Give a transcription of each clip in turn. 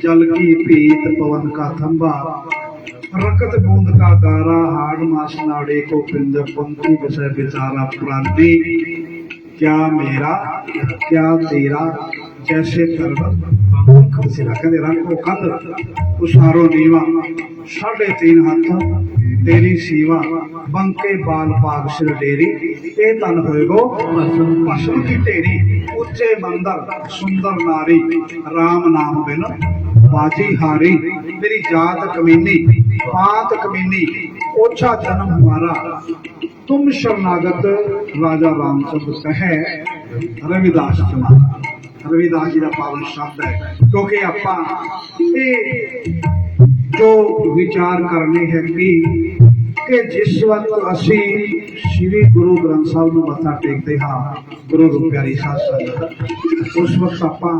जल की पीत पवन का थंबा रकत बूंद का गारा हाड़ मास नाड़े को पिंजर पंक्ति विषय विचारा प्रांति क्या मेरा क्या तेरा जैसे पर्वत खसिरा कहते रंग को कद उसारो नीवा साढ़े तीन हाथ तेरी सीवा ਬੰਕੇ ਬਾਲ ਪਾਗ ਸਿਰ ਡੇਰੀ ਇਹ ਤਨ ਹੋਏਗੋ ਪਸ਼ੂ ਕੀ ਢੇਰੀ ਉੱਚੇ ਮੰਦਰ ਸੁੰਦਰ ਨਾਰੀ RAM ਨਾਮ ਬਿਨ ਬਾਜੀ ਹਾਰੀ ਮੇਰੀ ਜਾਤ ਕਮੀਨੀ ਪਾਤ ਕਮੀਨੀ ओछा जन्म हमारा तुम शरणागत राजा रामचंद्र कहे रविदास तुम्हारा रविदास जी का पावन शब्द है क्योंकि ਆਪਾਂ ਇਹ ਜੋ ਵਿਚਾਰ ਕਰਨੇ ਹੈ ਕਿ ਕਿ ਜਿਸ ਵਕਤ ਅਸੀਂ ਸ੍ਰੀ ਗੁਰੂ ਗ੍ਰੰਥ ਸਾਹਿਬ ਨੂੰ ਮੱਥਾ ਟੇਕਦੇ ਹਾਂ ਗੁਰੂ ਰੂਪ ਪਿਆਰੀ ਸਾਧ ਸੰਗਤ ਉਸ ਵਕਤ ਆਪਾਂ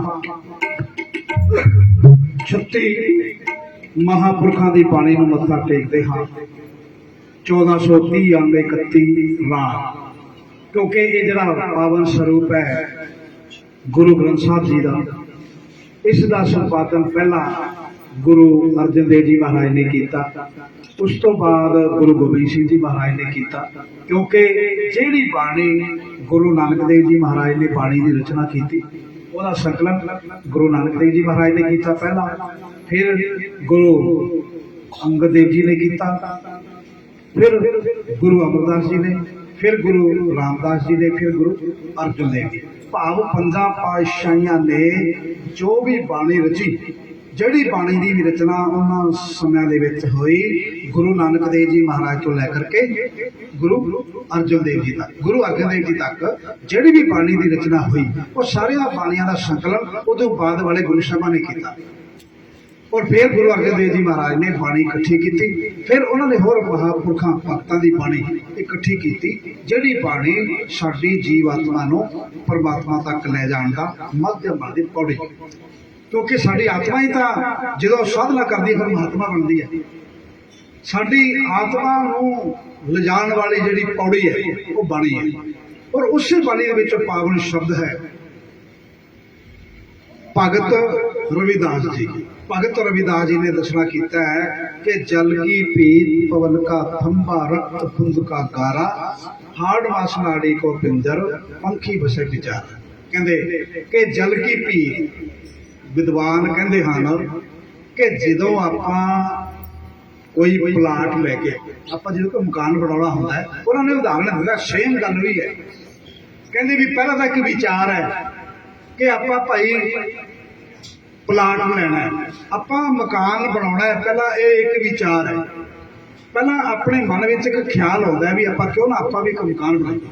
36 ਮਹਾਪੁਰਖਾਂ ਦੀ ਬਾਣੀ ਨੂੰ ਮੱਥਾ ਟੇਕਦੇ ਹਾਂ। 1430 ਅੰਗ 31 ਰਾਗ। ਕਿਉਂਕਿ ਇਹ ਜਿਹੜਾ ਪਾਵਨ ਸਰੂਪ ਹੈ, ਗੁਰੂ ਗ੍ਰੰਥ ਸਾਹਿਬ ਜੀ ਦਾ, ਇਸ ਦਾ ਸੰਪਾਦਨ ਪਹਿਲਾਂ ਗੁਰੂ ਅਰਜਨ ਦੇਵ ਜੀ ਮਹਾਰਾਜ ਨੇ ਕੀਤਾ। ਉਸ ਤੋਂ ਬਾਅਦ ਗੁਰੂ ਗੋਬਿੰਦ ਸਿੰਘ ਜੀ ਮਹਾਰਾਜ ਨੇ ਕੀਤਾ। ਕਿਉਂਕਿ ਜਿਹੜੀ ਬਾਣੀ ਗੁਰੂ ਨਾਨਕ ਦੇਵ ਜੀ ਮਹਾਰਾਜ ਨੇ ਬਾਣੀ ਦੀ ਰਚਨਾ ਕੀਤੀ ਉਹਦਾ ਸੰਕਲਨ ਗੁਰੂ ਨਾਨਕ ਦੇਵ ਜੀ ਮਹਾਰਾਜ ਨੇ ਕੀਤਾ ਪਹਿਲਾਂ। ਫਿਰ ਗੁਰੂ ਅੰਗਦ ਦੇਵ ਜੀ ਨੇ ਕੀਤਾ। ਫਿਰ ਗੁਰੂ ਅਮਰਦਾਸ ਜੀ ਨੇ, ਫਿਰ ਗੁਰੂ ਰਾਮਦਾਸ ਜੀ ਨੇ, ਫਿਰ ਗੁਰੂ ਅਰਜਨ ਦੇਵ ਜੀ। ਭਾਵ ਪੰਜਾਂ ਪਾਤਸ਼ਾਹੀਆਂ ਨੇ ਜੋ ਵੀ ਬਾਣੀ ਰਚੀ ਜਿਹੜੀ ਬਾਣੀ ਦੀ ਵੀ ਰਚਨਾ ਉਹਨਾਂ ਸਮਿਆਂ ਦੇ ਵਿੱਚ ਹੋਈ, ਗੁਰੂ ਨਾਨਕ ਦੇਵ ਜੀ ਮਹਾਰਾਜ ਤੋਂ ਲੈ ਕਰਕੇ ਗੁਰੂ ਅਰਜਨ ਦੇਵ ਜੀ ਤੱਕ, ਗੁਰੂ ਅਰਜਨ ਦੇਵ ਜੀ ਤੱਕ ਜਿਹੜੀ ਵੀ ਬਾਣੀ ਦੀ ਰਚਨਾ ਹੋਈ, ਉਹ ਸਾਰੀਆਂ ਬਾਣੀਆਂ ਦਾ ਸੰਕਲਨ ਉਦੋਂ ਬਾਅਦ ਵਾਲੇ ਗੁਰੂ ਸਾਹਿਬਾਂ ਨੇ ਕੀਤਾ। ਔਰ ਫਿਰ ਗੁਰੂ ਅਰਜਨ ਦੇਵ ਜੀ ਮਹਾਰਾਜ ਨੇ ਬਾਣੀ ਇਕੱਠੀ ਕੀਤੀ, ਫਿਰ ਉਹਨਾਂ ਨੇ ਹੋਰ ਮਹਾਪੁਰਖਾਂ, ਭਗਤਾਂ ਦੀ ਬਾਣੀ ਇਕੱਠੀ ਕੀਤੀ, ਜਿਹੜੀ ਬਾਣੀ ਸਾਡੀ ਜੀਵ ਆਤਮਾ ਨੂੰ ਪਰਮਾਤਮਾ ਤੱਕ ਲੈ ਜਾਣ ਦਾ ਮਾਧਿਅਮ ਬਣਦੀ ਪੌੜੀ। ਕਿਉਂਕਿ ਸਾਡੀ ਆਤਮਾ ਹੀ ਤਾਂ ਜਦੋਂ ਸਾਧਨਾ ਕਰਦੀ ਫਿਰ ਮਹਾਤਮਾ ਬਣਦੀ ਹੈ। ਸਾਡੀ ਆਤਮਾ ਨੂੰ ਲਿਜਾਣ ਵਾਲੀ ਜਿਹੜੀ ਪੌੜੀ ਹੈ, ਉਹ ਬਾਣੀ ਹੈ। ਔਰ ਉਸੇ ਬਾਣੀ ਦੇ ਵਿੱਚ ਪਾਵਨ ਸ਼ਬਦ ਹੈ, ਭਗਤ ਰਵਿਦਾਸ ਜੀ। ਭਗਤ ਰਵਿਦਾਸ ਜੀ ਨੇ ਦੱਸਣਾ ਕੀਤਾ ਹੈ ਕਿ ਜਲ ਕੀ ਪੀਤ ਪਵਨ ਕਾ ਥੰਬਾ ਰਕਤ ਪੁੰਦ ਕਾ ਗਾਰਾ, ਹਾੜ ਵਾਸਨਾੜੀ ਕੋ ਪਿੰਜਰ, ਪੰਖੀ ਬਸੇ ਵਿਚਾਰ। ਕਹਿੰਦੇ ਕਿ ਜਲ ਕੀ ਪੀਤ ਵਿਦਵਾਨ ਕਹਿੰਦੇ ਹਨ ਕਿ ਜਦੋਂ ਆਪਾਂ ਕੋਈ ਪਲਾਟ ਲੈ ਕੇ ਆਪਾਂ ਜਦੋਂ ਕੋਈ ਮਕਾਨ ਬਣਾਉਣਾ ਹੁੰਦਾ ਹੈ, ਉਹਨਾਂ ਨੇ ਉਦਾਹਰਣ ਦਿੱਤਾ ਸੇਮ ਗੱਲ ਵੀ ਹੈ। ਕਹਿੰਦੇ ਵੀ ਪਹਿਲਾਂ ਤਾਂ ਇੱਕ ਵਿਚਾਰ ਹੈ ਕਿ ਆਪਾਂ ਭਾਈ ਪਲਾਟ ਲੈਣਾ ਹੈ, ਆਪਾਂ ਮਕਾਨ ਬਣਾਉਣਾ ਹੈ, ਪਹਿਲਾਂ ਇਹ ਇੱਕ ਵਿਚਾਰ ਹੈ। ਪਹਿਲਾਂ ਆਪਣੇ ਮਨ ਵਿੱਚ ਇੱਕ ਖਿਆਲ ਆਉਂਦਾ ਵੀ ਆਪਾਂ ਕਿਉਂ ਨਾ ਆਪਾਂ ਵੀ ਇੱਕ ਮਕਾਨ ਬਣਾਈਏ।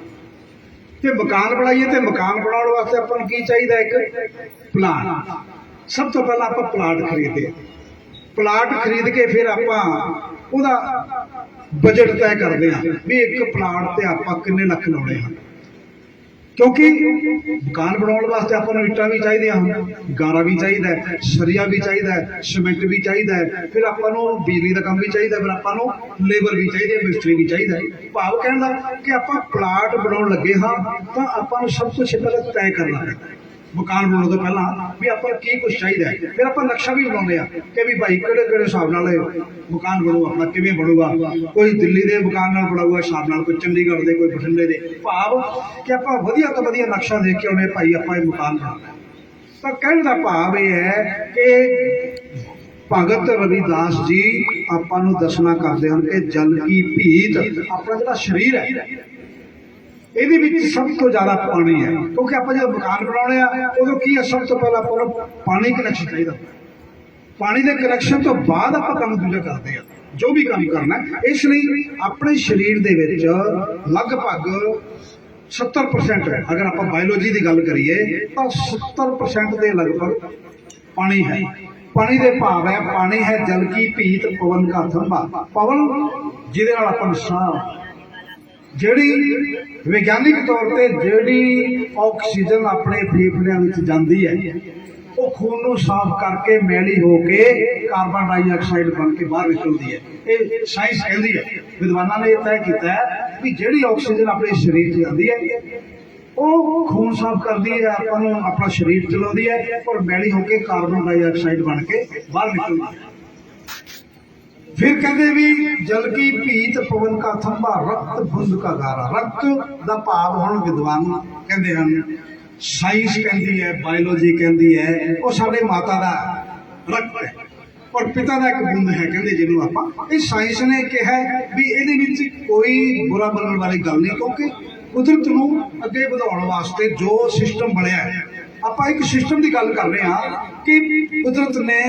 ਤੇ ਮਕਾਨ ਬਣਾਈਏ ਤੇ ਮਕਾਨ ਬਣਾਉਣ ਵਾਸਤੇ ਆਪਾਂ ਨੂੰ ਕੀ ਚਾਹੀਦਾ ਇੱਕ? ਪਲਾਟ। ਸਭ ਤੋਂ ਪਹਿਲਾਂ ਆਪਾਂ ਪਲਾਟ ਖਰੀਦਦੇ ਹਾਂ। ਪਲਾਟ ਖਰੀਦ ਕੇ ਫਿਰ ਆਪਾਂ ਉਹਦਾ ਬਜਟ ਤੈਅ ਕਰਦੇ ਹਾਂ ਵੀ ਇੱਕ ਪਲਾਟ ਤੇ ਆਪਾਂ ਕਿੰਨੇ ਲੱਖ ਲਾਉਣੇ ਹਨ। ਕਿਉਂਕਿ ਮਕਾਨ ਬਣਾਉਣ ਵਾਸਤੇ ਆਪਾਂ ਨੂੰ ਇੱਟਾਂ ਵੀ ਚਾਹੀਦੀਆਂ ਹਨ, ਗਾਰਾ ਵੀ ਚਾਹੀਦਾ ਹੈ, ਸਰੀਆ ਵੀ ਚਾਹੀਦਾ ਹੈ, ਸੀਮੈਂਟ ਵੀ ਚਾਹੀਦਾ ਹੈ, ਫਿਰ ਆਪਾਂ ਨੂੰ ਬਿਜਲੀ ਦਾ ਕੰਮ ਵੀ ਚਾਹੀਦਾ ਫਿਰ ਆਪਾਂ ਨੂੰ ਲੇਬਰ ਵੀ ਚਾਹੀਦੀ ਹੈ, ਮਿਸਤਰੀ ਵੀ ਚਾਹੀਦਾ ਹੈ। ਭਾਵ ਕਹਿਣ ਦਾ ਕਿ ਆਪਾਂ ਪਲਾਟ ਬਣਾਉਣ ਲੱਗੇ ਹਾਂ ਤਾਂ ਆਪਾਂ ਨੂੰ ਸਭ ਤੋਂ ਪਹਿਲਾਂ ਤੈਅ ਕਰਨਾ ਹੈ ਮਕਾਨ ਬਣਾਉਣ ਤੋਂ ਪਹਿਲਾਂ ਵੀ ਆਪਾਂ ਨੂੰ ਕੀ ਕੁਝ ਚਾਹੀਦਾ ਹੈ। ਫਿਰ ਆਪਾਂ ਨਕਸ਼ਾ ਵੀ ਬਣਾਉਂਦੇ ਆ ਕਿ ਵੀ ਭਾਈ ਕਿਹੜੇ ਕਿਹੜੇ ਹਿਸਾਬ ਨਾਲ ਇਹ ਮਕਾਨ ਬਣੂ ਆਪਣਾ ਕਿਵੇਂ ਬਣੂਗਾ। ਕੋਈ ਦਿੱਲੀ ਦੇ ਮਕਾਨ ਨਾਲ ਬਣਾਊਗਾ, ਹਿਸਾਬ ਨਾਲ ਕੋਈ ਚੰਡੀਗੜ੍ਹ ਦੇ, ਕੋਈ ਬਠਿੰਡੇ ਦੇ। ਭਾਵ ਕਿ ਆਪਾਂ ਵਧੀਆ ਤੋਂ ਵਧੀਆ ਨਕਸ਼ਾ ਦੇਖ ਕੇ ਉਹਨੇ ਭਾਈ ਆਪਾਂ ਇਹ ਮਕਾਨ ਬਣਾਉਣਾ ਤਾਂ ਕਹਿਣ ਦਾ ਭਾਵ ਇਹ ਹੈ ਕਿ ਭਗਤ ਰਵਿਦਾਸ ਜੀ ਆਪਾਂ ਨੂੰ ਦੱਸਣਾ ਕਰਦੇ ਹਨ ਕਿ ਜਲ ਕੀ ਭੀਤ ਆਪਣਾ ਜਿਹੜਾ ਸਰੀਰ ਹੈ ਇਹਦੇ ਵਿੱਚ ਸਭ ਤੋਂ ਜ਼ਿਆਦਾ ਪਾਣੀ ਹੈ। ਕਿਉਂਕਿ ਆਪਾਂ ਜਦੋਂ ਮਕਾਨ ਬਣਾਉਣੇ ਆ, ਉਦੋਂ ਕੀ ਹੈ ਸਭ ਤੋਂ ਪਹਿਲਾਂ ਆਪਾਂ ਨੂੰ ਪਾਣੀ ਕਨੈਕਸ਼ਨ ਚਾਹੀਦਾ। ਪਾਣੀ ਦੇ ਕਨੈਕਸ਼ਨ ਤੋਂ ਬਾਅਦ ਆਪਾਂ ਕੰਮ ਦੂਜਾ ਕਰਦੇ ਆ। ਜੋ ਵੀ ਕੰਮ ਕਰਨਾ ਇਸ ਲਈ ਆਪਣੇ ਸਰੀਰ ਦੇ ਵਿੱਚ ਲਗਭਗ 70% ਹੈ। ਅਗਰ ਆਪਾਂ ਬਾਇਓਲੋਜੀ ਦੀ ਗੱਲ ਕਰੀਏ, ਤਾਂ 70% ਦੇ ਲਗਭਗ ਪਾਣੀ ਹੈ। ਪਾਣੀ ਦੇ ਭਾਵ ਹੈ, ਪਾਣੀ ਹੈ ਜਲ ਕੀ, ਭੀਤ, ਪਵਨ ਕਾ ਥੰਬਾ ਪਵਨ ਜਿਹਦੇ ਨਾਲ ਆਪਾਂ ਨੂੰ ਸਾਹ ਜਿਹੜੀ ਵਿਗਿਆਨਿਕ ਤੌਰ ਤੇ ਜਿਹੜੀ ਆਕਸੀਜਨ ਆਪਣੇ ਫੇਫੜਿਆਂ ਵਿੱਚ ਜਾਂਦੀ ਹੈ, ਉਹ ਖੂਨ ਨੂੰ ਸਾਫ਼ ਕਰਕੇ ਮੈਲੀ ਹੋ ਕੇ ਕਾਰਬਨ ਡਾਈਆਕਸਾਈਡ ਬਣ ਕੇ ਬਾਹਰ ਨਿਕਲਦੀ ਹੈ। ਇਹ ਸਾਇੰਸ ਕਹਿੰਦੀ ਹੈ। ਵਿਦਵਾਨਾਂ ਨੇ ਇਹ ਤੈਅ ਕੀਤਾ ਹੈ ਵੀ ਜਿਹੜੀ ਆਕਸੀਜਨ ਆਪਣੇ ਸਰੀਰ 'ਚ ਜਾਂਦੀ ਹੈ, ਉਹ ਖੂਨ ਸਾਫ਼ ਕਰਦੀ ਹੈ, ਆਪਾਂ ਨੂੰ ਆਪਣਾ ਸਰੀਰ ਚਲਾਉਂਦੀ ਹੈ ਔਰ ਮੈਲੀ ਹੋ ਕੇ ਕਾਰਬਨ ਡਾਈਆਕਸਾਈਡ ਬਣ ਕੇ ਬਾਹਰ ਨਿਕਲਦੀ ਹੈ। ਫਿਰ ਕਹਿੰਦੇ ਵੀ ਜਲ ਕੀ ਭੀਤ ਪਵਨ ਕਾ ਥੰਬਾ ਰਕਤ ਬੁੰਦ ਕਾ ਗਾਰਾ। ਰਕਤ ਦਾ ਭਾਵ ਹੁਣ ਵਿਦਵਾਨ ਕਹਿੰਦੇ ਹਨ ਸਾਇੰਸ ਕਹਿੰਦੀ ਹੈ ਬਾਇਓਲੋਜੀ ਕਹਿੰਦੀ ਹੈ, ਉਹ ਸਾਡੇ ਮਾਤਾ ਦਾ ਰਕਤ ਹੈ। ਔਰ ਪਿਤਾ ਦਾ ਇੱਕ ਬੁੰਦ ਹੈ ਕਹਿੰਦੇ, ਜਿਹਨੂੰ ਆਪਾਂ ਇਹ ਸਾਇੰਸ ਨੇ ਕਿਹਾ ਵੀ ਇਹਦੇ ਵਿੱਚ ਕੋਈ ਬੁਰਾ ਬਣਨ ਵਾਲੀ ਗੱਲ ਨਹੀਂ, ਕਿਉਂਕਿ ਕੁਦਰਤ ਨੂੰ ਅੱਗੇ ਵਧਾਉਣ ਵਾਸਤੇ ਜੋ ਸਿਸਟਮ ਬਣਿਆ ਹੈ, ਆਪਾਂ ਇੱਕ ਸਿਸਟਮ ਦੀ ਗੱਲ ਕਰ ਰਹੇ ਹਾਂ ਕਿ ਕੁਦਰਤ ਨੇ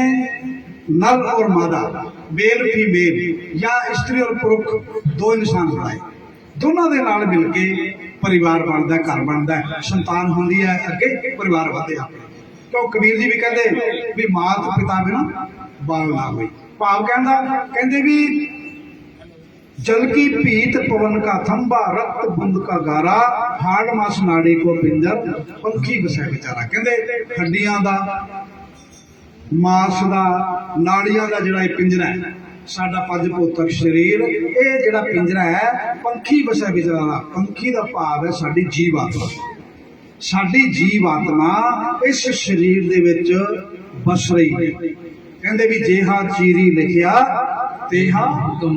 ਨਰ ਔਰ ਮਾਦਾ ਮੇਲ ਫੀਮੇਲ ਜਾਂ ਇਸਤਰੀ ਔਰ ਪੁਰਖ ਦੋ ਇਨਸਾਨ ਬਣਾਏ ਦੋਨਾਂ ਦੇ ਨਾਲ ਮਿਲ ਕੇ ਪਰਿਵਾਰ ਬਣਦਾ ਹੈ, ਘਰ ਬਣਦਾ ਹੈ, ਸੰਤਾਨ ਹੁੰਦੀ ਹੈ ਅੱਗੇ ਪਰਿਵਾਰ ਵਧਿਆ ਕਿਉਂ ਕਬੀਰ ਜੀ ਵੀ ਕਹਿੰਦੇ ਵੀ ਮਾਤ ਪਿਤਾ ਬਿਨਾ ਬਾਲ ਨਾ ਹੋਈ ਭਾਵ ਕਹਿੰਦਾ ਕਹਿੰਦੇ ਵੀ जल की पीत पवन का थंबा रक्त बुंद का गारा हाड़ मास नाड़ी को पिंजर पंखी बसै ਵਿਚਾਰਾ ਕਹਿੰਦੇ ਹੱਡੀਆਂ ਦਾ ਮਾਸ ਦਾ, ਨਾੜੀਆਂ ਦਾ ਜਿਹੜਾ ਇਹ ਪਿੰਜਰਾ ਹੈ, ਸਾਡਾ ਪੰਜ ਭੌਤਿਕ ਸਰੀਰ, ਇਹ ਜਿਹੜਾ ਪਿੰਜਰਾ ਹੈ, ਪੰਖੀ ਬਸੈ ਵਿਚਾਰਾ ਪੰਖੀ ਦਾ ਭਾਵ ਹੈ ਸਾਡੀ ਜੀਵ ਆਤਮਾ। ਸਾਡੀ ਜੀਵ ਆਤਮਾ ਇਸ ਸਰੀਰ ਦੇ ਵਿੱਚ ਵਸ ਰਹੀ ਹੈ। ਕਹਿੰਦੇ ਵੀ ਜੇਹਾ ਚੀਰੀ ਲਿਖਿਆ ਤੇਹਾ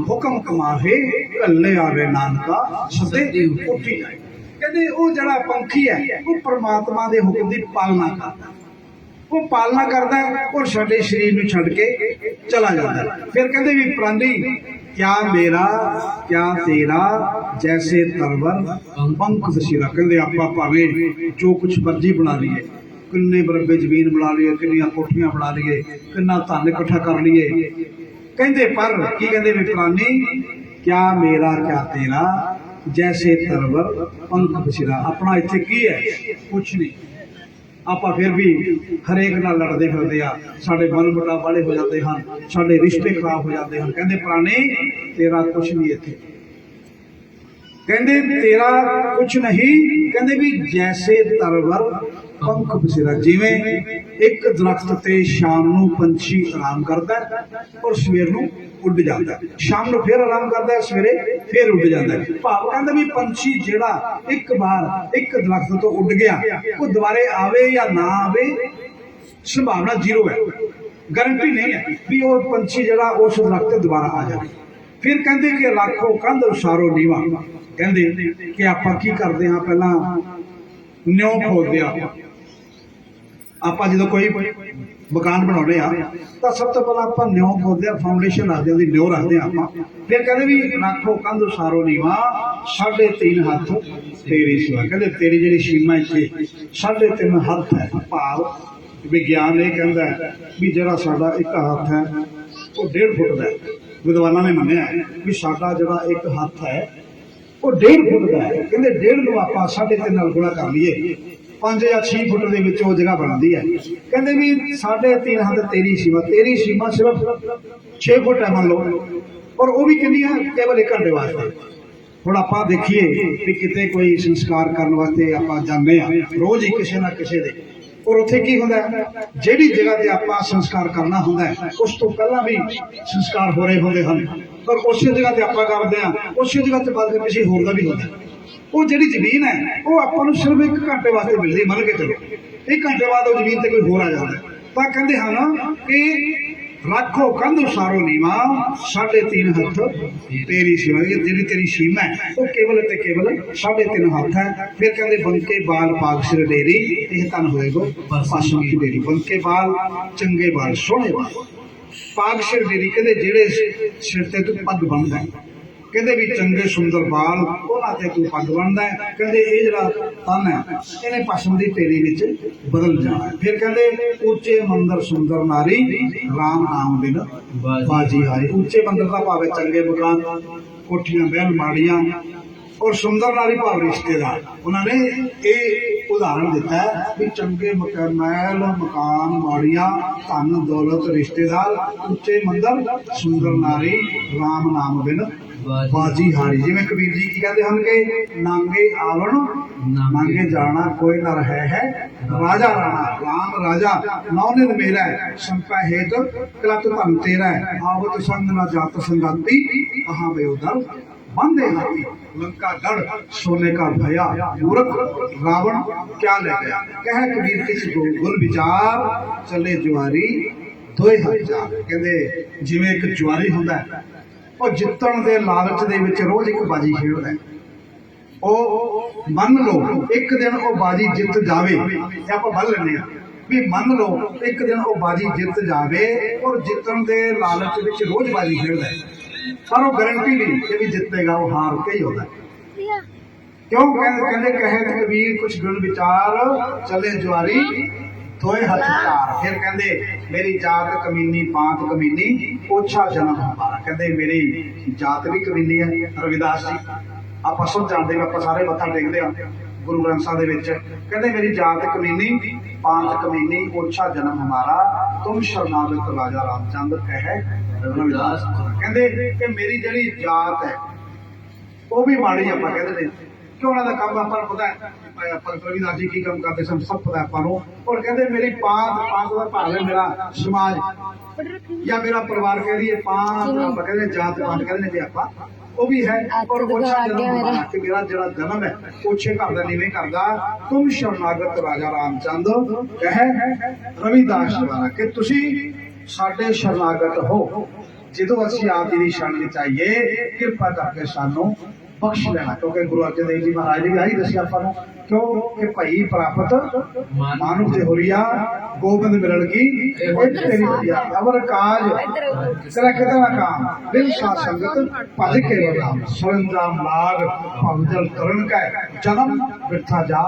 ਹੁਕਮ ਕਮਾਹੇ ਕੱਲੇ ਆਵੇ ਨਾਨਕਾ ਸਦੇ ਉੱਠੀ ਜਾਏ ਕਹਿੰਦੇ ਉਹ ਜਿਹੜਾ ਪੰਖੀ ਹੈ, ਉਹ ਪਰਮਾਤਮਾ ਦੇ ਹੁਕਮ ਦੀ ਪਾਲਣਾ ਕਰਦਾ। ਉਹ ਪਾਲਣਾ ਕਰਦਾ ਔਰ ਸਾਡੇ ਸਰੀਰ ਨੂੰ ਛੱਡ ਕੇ ਚਲਾ ਜਾਂਦਾ ਫਿਰ ਕਹਿੰਦੇ ਵੀ ਪ੍ਰਾਨੀ ਕਿਆ ਮੇਰਾ, ਕਿਆ ਤੇਰਾ, ਜੈਸੇ ਤਰਵਰ ਪੰਖ ਬਸੀਰਾ ਕਹਿੰਦੇ ਆਪਾਂ ਭਾਵੇਂ ਜੋ ਕੁਝ ਮਰਜ਼ੀ ਬਣਾ ਲਈਏ। ਕਿੰਨੇ ਬਰੱਬੇ ਜ਼ਮੀਨ ਬਣਾ ਲਈਏ, ਕਿੰਨੀਆਂ ਕੋਠੀਆਂ ਬਣਾ ਲਈਏ, ਕਿੰਨਾ ਧਨ ਇਕੱਠਾ ਕਰ ਲਈਏ। ਕਹਿੰਦੇ ਪਰ ਕੀ ਕਹਿੰਦੇ ਵੀ ਪ੍ਰਾਨੀ ਕਿਆ ਮੇਰਾ, ਕਿਆ ਤੇਰਾ, ਜੈਸੇ ਤਰਵਰ ਪੰਖ ਬਸੀਰਾ ਆਪਣਾ ਇੱਥੇ ਕੀ ਹੈ? ਕੁਛ ਨਹੀਂ। ਆਪਾਂ ਫਿਰ ਵੀ ਹਰੇਕ ਨਾਲ ਲੜਦੇ ਫਿਰਦੇ ਆ। ਸਾਡੇ ਮਨ ਮੁਟਾ ਵਾਲੇ ਹੋ ਜਾਂਦੇ ਹਨ, ਸਾਡੇ ਰਿਸ਼ਤੇ ਖਰਾਬ ਹੋ ਜਾਂਦੇ ਹਨ। ਕਹਿੰਦੇ, ਪੁਰਾਣੇ, ਤੇਰਾ ਕੁਛ ਨਹੀਂ ਇੱਥੇ। ਕਹਿੰਦੇ, ਤੇਰਾ ਕੁਛ ਨਹੀਂ। ਕਹਿੰਦੇ ਵੀ ਜੈਸੇ ਤਰਵਰ ਪੰਖ ਬਸਿਰਾ, ਜਿਵੇਂ ਇੱਕ ਦਰਖਤ ਤੇ ਸ਼ਾਮ ਨੂੰ ਪੰਛੀ ਆਰਾਮ ਕਰਦਾ ਔਰ ਸਵੇਰ ਨੂੰ ਉੱਡ ਜਾਂਦਾ। ਸ਼ਾਮ ਨੂੰ ਫਿਰ ਆਰਾਮ ਕਰਦਾ ਹੈ, ਸਵੇਰੇ ਫਿਰ ਉੱਡ ਜਾਂਦਾ ਹੈ। ਭਾਵ ਕਹਿੰਦਾ ਵੀ ਪੰਛੀ ਜਿਹੜਾ ਇੱਕ ਵਾਰ ਇੱਕ ਦਰਖਤ ਤੋਂ ਉੱਡ ਗਿਆ, ਉਹ ਦੁਬਾਰੇ ਆਵੇ ਜਾਂ ਨਾ ਆਵੇ, ਸੰਭਾਵਨਾ ਜ਼ੀਰੋ ਹੈ। ਗਾਰੰਟੀ ਨਹੀਂ ਹੈ ਵੀ ਉਹ ਪੰਛੀ ਜਿਹੜਾ ਉਸ ਦਰਖਤ ਤੇ ਦੁਬਾਰਾ ਆ ਜਾਵੇ। ਫਿਰ ਕਹਿੰਦੇ ਕਿ ਰੱਖੋ ਕੰਧ ਉਸਾਰੋ ਨੀਵਾ। ਕਹਿੰਦੇ ਕਿ ਆਪਾਂ ਕੀ ਕਰਦੇ ਹਾਂ? ਪਹਿਲਾਂ ਨਿਉ ਖੋਦਦੇ ਆ ਆਪਾਂ ਜਦੋਂ ਕੋਈ ਮਕਾਨ ਬਣਾਉਂਦੇ ਆ, ਤਾਂ ਸਭ ਤੋਂ ਪਹਿਲਾਂ ਆਪਾਂ ਨਿਉ ਖੋਦਦੇ ਆ ਫਾਊਂਡੇਸ਼ਨ ਰੱਖਦੇ ਆ, ਉਹਦੀ ਨਿਉ ਰੱਖਦੇ ਆ ਆਪਾਂ। ਫਿਰ ਕਹਿੰਦੇ ਵੀ ਰੱਖੋ ਕੰਧ ਉਸਾਰੋ ਨੀਵਾ ਸਾਢੇ ਤਿੰਨ ਹੱਥ ਤੇਰੀ ਸਿਵਾ। ਕਹਿੰਦੇ ਤੇਰੀ ਜਿਹੜੀ ਸੀਮਾ ਇੱਥੇ, ਸਾਢੇ ਤਿੰਨ ਹੱਥ ਹੈ, ਭਾਵ ਵਿਗਿਆਨ ਇਹ ਕਹਿੰਦਾ ਵੀ ਜਿਹੜਾ ਸਾਡਾ ਇੱਕ ਹੱਥ ਹੈ, ਉਹ ਡੇਢ ਫੁੱਟ ਦਾ ਹੈ। ਵਿਦਵਾਨਾਂ ਨੇ ਮੰਨਿਆ ਵੀ ਸਾਡਾ ਜਿਹੜਾ ਇੱਕ ਹੱਥ ਹੈ, ਉਹ ਡੇਢ ਫੁੱਟ ਦਾ ਹੈ। ਕਹਿੰਦੇ ਡੇਢ ਨੂੰ ਆਪਾਂ ਸਾਢੇ ਤਿੰਨ ਨਾਲ ਗੁਣਾ ਕਰ ਲਈਏ। 5 ਜਾਂ 6 ਫੁੱਟ ਦੇ ਵਿੱਚ ਉਹ ਜਗ੍ਹਾ ਬਣਦੀ ਹੈ। ਕਹਿੰਦੇ ਵੀ ਸਾਢੇ ਤਿੰਨ ਹੱਥ ਤੇਰੀ ਸੀਮਾ ਤੇਰੀ ਸੀਮਾ ਸਿਰਫ 6 ਫੁੱਟ ਹੈ ਮੰਨ ਲਓ। ਔਰ ਉਹ ਵੀ ਕਿੰਨੀ ਹੈ? ਕੇਵਲ ਇੱਕ ਘੰਟੇ ਵਾਸਤੇ। ਹੁਣ ਆਪਾਂ ਦੇਖੀਏ ਵੀ ਕਿਤੇ ਕੋਈ ਸੰਸਕਾਰ ਕਰਨ ਵਾਸਤੇ ਆਪਾਂ ਜਾਂਦੇ ਆ ਰੋਜ਼ ਹੀ ਕਿਸੇ ਨਾ ਕਿਸੇ ਦੇ। ਔਰ ਉੱਥੇ ਕੀ ਹੁੰਦਾ ਜਿਹੜੀ ਜਗ੍ਹਾ ਤੇ ਆਪਾਂ ਸੰਸਕਾਰ ਕਰਨਾ ਹੁੰਦਾ ਹੈ, ਉਸ ਤੋਂ ਪਹਿਲਾਂ ਵੀ ਸੰਸਕਾਰ ਹੋ ਰਹੇ ਹੁੰਦੇ ਹਨ। ਪਰ ਉਸੇ ਜਗ੍ਹਾ ਤੇ ਆਪਾਂ ਕਰਦੇ ਆ ਉਸੇ ਜਗ੍ਹਾ ਤੇ ਬਾਅਦ ਵਿੱਚ ਕਿਸੇ ਹੋਰ ਦਾ ਵੀ ਹੁੰਦਾ ਉਹ ਜਿਹੜੀ ਜ਼ਮੀਨ ਹੈ, ਉਹ ਆਪਾਂ ਨੂੰ ਸਿਰਫ ਇੱਕ ਘੰਟੇ ਵਾਸਤੇ ਮਿਲਦੀ ਮੰਨ ਕੇ ਚਲੋ। ਇੱਕ ਘੰਟੇ ਬਾਅਦ ਉਹ ਜ਼ਮੀਨ ਤੇ ਕੋਈ ਹੋਰ ਆ ਜਾਂਦਾ ਤਾਂ ਕਹਿੰਦੇ ਹਨ ਕਿ ਰੱਖੋ ਕੰਧ ਉਸਾਰੋ ਨੀਵਾ ਸਾਢੇ ਤਿੰਨ ਹੱਥ ਤੇਰੀ ਸੀਮਾ। ਜਿਹੜੀ ਤੇਰੀ ਸੀਮਾ ਹੈ, ਉਹ ਕੇਵਲ ਤੇ ਕੇਵਲ ਸਾਢੇ ਤਿੰਨ ਹੱਥ ਹੈ। ਫਿਰ ਕਹਿੰਦੇ ਬੰਕੇ ਬਾਲ ਪਾਗ ਸਿਰ ਡੇਰੀ, ਇਹ ਤਨ ਹੋਏਗੋ ਪਾਸੋਂ ਕੀ ਡੇਰੀ। ਬੰਕੇ ਬਾਲ, ਚੰਗੇ ਬਾਲ, ਸੋਹਣੇ ਬਾਲ। ਪਾਗ ਸਿਰ ਡੇਰੀ ਕਹਿੰਦੇ ਜਿਹੜੇ ਸਿਰ ਤੇ ਤੂੰ ਪੱਗ ਬੰਨਦਾ ਕਹਿੰਦੇ ਵੀ ਚੰਗੇ ਸੁੰਦਰ ਬਾਲ ਉਹਨਾਂ ਤੇ ਤੂੰ ਪੱਗ ਬੰਨਦਾ ਹੈ। ਕਹਿੰਦੇ ਇਹ ਜਿਹੜਾ ਤਨ ਹੈ ਇਹਨੇ ਪਸ਼ਮ ਦੀ ਤੇਰੀ ਵਿੱਚ ਬਦਲ ਜਾਣਾ ਫਿਰ ਕਹਿੰਦੇ ਉੱਚੇ ਮੰਦਰ ਸੁੰਦਰ ਨਾਰੀ ਰਾਮ ਨਾਮ ਬਿਨ ਬਾਜੀ। ਹਾਰੀ ਉੱਚੇ ਮੰਦਰ ਦਾ ਭਾਵੇਂ ਚੰਗੇ ਮਕਾਨ ਕੋਠੀਆਂ ਬਹਿਣ ਮਾੜੀਆਂ ਔਰ ਸੁੰਦਰ ਨਾਰੀ ਭਾਵ ਰਿਸ਼ਤੇਦਾਰ। ਉਹਨਾਂ ਨੇ ਇਹ ਉਦਾਹਰਣ ਦਿੱਤਾ ਵੀ ਚੰਗੇ ਮਕਾਨ ਮਹਿਲ ਮਕਾਨ ਮਾੜੀਆਂ ਧਨ ਦੌਲਤ ਰਿਸ਼ਤੇਦਾਰ ਉੱਚੇ ਮੰਦਰ ਸੁੰਦਰ ਨਾਰੀ ਰਾਮ ਨਾਮ ਬਿਨ ਬਾਜੀ ਹਾਰੀ ਜਿਵੇਂ ਕਬੀਰ ਜੀ ਕੀ ਕਹਿੰਦੇ ਹਨ ਕਿ ਨਾਂਗੇ ਆਵਣ ਨਾਂਗੇ ਜਾਣਾ ਕੋਈ ਨਾ ਰਹੇ ਹੈ ਰਾਜਾ ਰਾਣਾ ਰਾਮ ਰਾਜਾ ਨੌਨਿਨ ਮੇਰਾ ਸੰਪੈ ਹੇਤ ਕਲਤ ਧਨ ਤੇਰਾ ਆਵਤ ਸੰਗ ਨਾ ਜਾਤ ਸੰਗਾਤੀ ਕਹਾਂ ਬੇ ਉਦਰ बंदे हाथी लंका गढ़ सोने का भया मूर्ख रावण क्या ले गया कह कबीर किस गो गुल विचार चले जुआरी ਦੋਏ ਹਜ਼ਾਰ ਕਹਿੰਦੇ ਜਿਵੇਂ ਇੱਕ ਜੁਆਰੀ ਹੁੰਦਾ ਹੈ, ਉਹ ਜਿੱਤਣ ਦੇ ਲਾਲਚ ਦੇ ਵਿੱਚ ਰੋਜ਼ ਇੱਕ ਬਾਜੀ ਖੇਡਦਾ ਹੈ। ਉਹ ਮੰਨ ਲਓ ਇੱਕ ਦਿਨ ਉਹ ਬਾਜੀ ਜਿੱਤ ਜਾਵੇ ਇਹ ਆਪਾਂ ਮੰਨ ਲੈਂਦੇ ਆ ਵੀ ਮੰਨ ਲਓ ਇੱਕ ਦਿਨ ਉਹ ਬਾਜੀ ਜਿੱਤ ਜਾਵੇ ਔਰ ਜਿੱਤਣ ਦੇ ਲਾਲਚ ਵਿੱਚ ਰੋਜ਼ ਬਾਜੀ ਖੇਡਦਾ ਹੈ ਪਰ ਉਹ ਗਾਰੰਟੀ ਨਹੀਂ ਕਿ ਵੀ ਜਿੱਤੇਗਾ ਉਹ ਹਾਰ ਕੇ ਹੀ ਹੁੰਦਾ। ਕਿਉਂ ਕਹਿੰਦੇ ਕਹਿੰਦੇ ਕਹੇ ਤੇ ਕਬੀਰ ਕੁਛ ਗੁਣ ਵਿਚਾਰ ਚਲੇ ਜਵਾਰੀ ਦੋਏ ਹੱਥ ਚਾਰ। ਫਿਰ ਕਹਿੰਦੇ, ਮੇਰੀ ਜਾਤ ਕਮੀਨੀ ਪਾਤ ਕਮੀਨੀ ਓਛਾ ਜਨਮ ਹਮਾਰਾ ਕਹਿੰਦੇ, ਮੇਰੀ ਜਾਤ ਵੀ ਕਮੀਨੀ ਹੈ, ਰਵਿਦਾਸ ਜੀ। ਆਪਾਂ ਸਭ ਜਾਣਦੇ ਹਾਂ ਆਪਾਂ ਸਾਰੇ ਮੱਥਾ ਟੇਕਦੇ ਹਾਂ ਗੁਰੂ ਗ੍ਰੰਥ ਸਾਹਿਬ ਦੇ ਵਿੱਚ। ਕਹਿੰਦੇ, ਮੇਰੀ ਜਾਤ ਕਮੀਨੀ, ਪਾਤ ਕਮੀਨੀ ਓਛਾ ਜਨਮ ਹਮਾਰਾ ਤੁਮ ਸ਼ਰਨਾਗਤ ਰਾਜਾ ਰਾਮਚੰਦਰ ਕਹਿ ਰਵਿਦਾਸ। ਕਹਿੰਦੇ ਕਿ ਮੇਰੀ ਜਿਹੜੀ ਜਾਤ ਹੈ, ਉਹ ਵੀ ਮਾੜੀ ਆਪਾਂ ਕਹਿੰਦੇ ਨੇ। ਕਿ ਉਹਨਾਂ ਦਾ ਕੰਮ ਆਪਾਂ ਨੂੰ ਪਤਾ ਹੈ? ਪਰ ਰਵਿਦਾਸ ਜੀ ਕੀ ਕੰਮ ਕਰਦੇ ਸਨ ਸਭ ਪਤਾ ਆਪਾਂ ਨੂੰ। ਔਰ ਕਹਿੰਦੇ ਮੇਰੀ ਪਾਂਚ ਪਾਂਚ ਦਾ ਭਾਵ ਹੈ ਮੇਰਾ ਸਮਾਜ। ਜਾਂ ਮੇਰਾ ਪਰਿਵਾਰ ਕਹਿ ਲਈਏ ਪਾਂਚ ਆਪਾਂ ਕਹਿੰਦੇ ਜਾਤ ਪਾਂਚ ਕਹਿੰਦੇ ਨੇ ਵੀ ਆਪਾਂ। ਉਹ ਵੀ ਹੈ। ਔਰ ਉੱਚਾ ਜਨਮ ਕਿ ਮੇਰਾ ਜਿਹੜਾ ਜਨਮ ਹੈ ਉੱਚੇ ਘਰ ਦਾ ਨੀਵੇਂ ਕਰਦਾ ਤੁਮ ਸ਼ਰਨਾਗਤ ਰਾਜਾ ਰਾਮਚੰਦ। ਕਹੇ ਰਵਿਦਾਸ ਦੁਆਰਾ ਕਿ ਤੁਸੀਂ ਸਾਡੇ ਸ਼ਰਨਾਗਤ ਹੋ। ਜਦੋਂ ਅਸੀਂ ਆਪ ਜੀ ਦੀ ਵਿੱਚ ਆਈਏ ਕਿਰਪਾ ਕਰਕੇ ਸਾਨੂੰ ਬਖਸ਼ ਲੈਣਾ ਕਿਉਂਕਿ ਗੁਰੂ ਅਰਜਨ ਦੇਵ ਜੀ ਮਹਾਰਾਜ ਨੇ ਵੀ ਆਹੀ ਦੱਸਿਆ ਆਪਾਂ ਨੂੰ ਕਿਉਂ ਕਿ ਭਈ ਪ੍ਰਾਪਤ ਮਾਨੁਖ ਦੇ ਹੋਰੀਆ ਗੋਬਿੰਦ ਮਿਲਣ ਕੀ ਇੱਕ ਤੇਰੀ ਵਧੀਆ ਅਵਰ ਕਾਜ ਤੇਰਾ ਕਿਤਨਾ ਕਾਮ? ਦਿਲ ਸਾ ਸੰਗਤ ਭਜ ਕੇ ਬਤਾ ਸਰੰਜਾਮ ਲਾਗ ਭਵਜਲ ਕਰਨ ਕੈ ਜਨਮ ਬਿਰਥਾ ਜਾ।